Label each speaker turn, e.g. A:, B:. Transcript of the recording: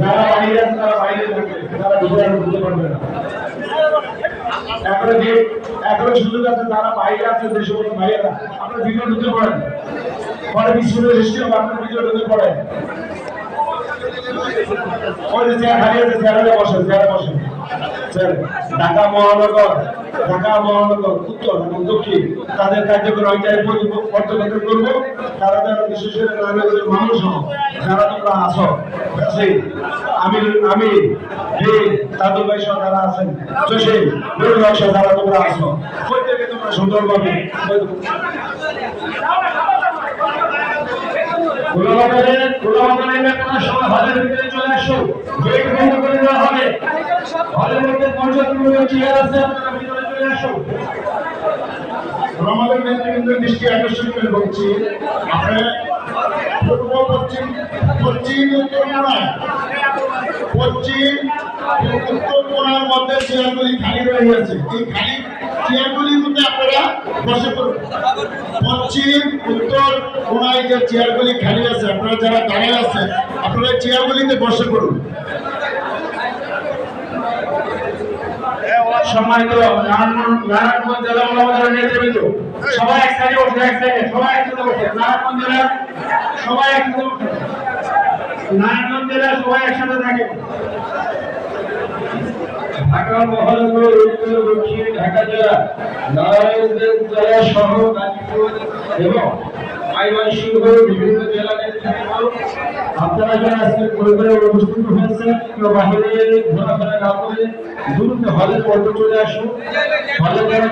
A: যারা বাইরে তারা বাইরে তারা আছে যারা বাইরে আছে যে সমস্ত ভাইয়েরা আপনার আপনার ভিতরে ঢুকতে পারেন ওই যে চেয়ার আছে চেয়ারে বসেন চেয়ারে ঢাকা মহানগর ঢাকা মহানগর, উত্তর এবং দক্ষিণ। তাদের কার্যক্রম জায়গায় পর্যবেক্ষণ করব। তারা যারা বিশেষ করে মানুষ হন, যারা তোমরা আসো আমি আমি দাদু ভাই সহ যারা আছেন হক যারা তোমরা আসো প্রত্যেকে তোমরা সুন্দরভাবে সবাই চলে আসুন গেট বন্ধ করে দেওয়া হবে হলের মধ্যে পঞ্চায়েত চেয়ার আছে, আপনারা ভিতরে চলে আসুন। আমাদের নেতৃবৃন্দের দৃষ্টি আকর্ষণ করে বলছি পূর্ব পশ্চিম পশ্চিম উত্তর কোণায় পশ্চিম উত্তর কোণার মধ্যে চেয়ারগুলি খালি রয়ে এই খালি চেয়ারগুলির মধ্যে আপনারা বসে পশ্চিম উত্তর কোণায় যে চেয়ারগুলি খালি আছে, আপনারা যারা দাঁড়িয়ে আছেন, আপনারা চেয়ারগুলিতে বসে পড়ুন। সম্মানিত নারায়ণগঞ্জ জেলা মহাবাজারের নেতৃবৃন্দ। সবাই এক সাইডে বসে এক সাইডে সবাই একসাথে বসে। নারায়ণগঞ্জ জেলা সবাই একসাথে বসে। নারায়ণগঞ্জ জেলা সবাই একসাথে থাকে। ঢাকা মহানগর, উত্তর ঢাকা জেলা, নারায়ণগঞ্জ জেলা সহ গাজীপুর এবং ময়মনসিংহ বিভিন্ন জেলা আপনারা যারা আজকে পরিবারে অনুষ্ঠিত হয়েছেন, কেউ বাহিরে ঘোরাফেরা না করে দ্রুত হলে পর্যন্ত চলে আসুন। হলে যারা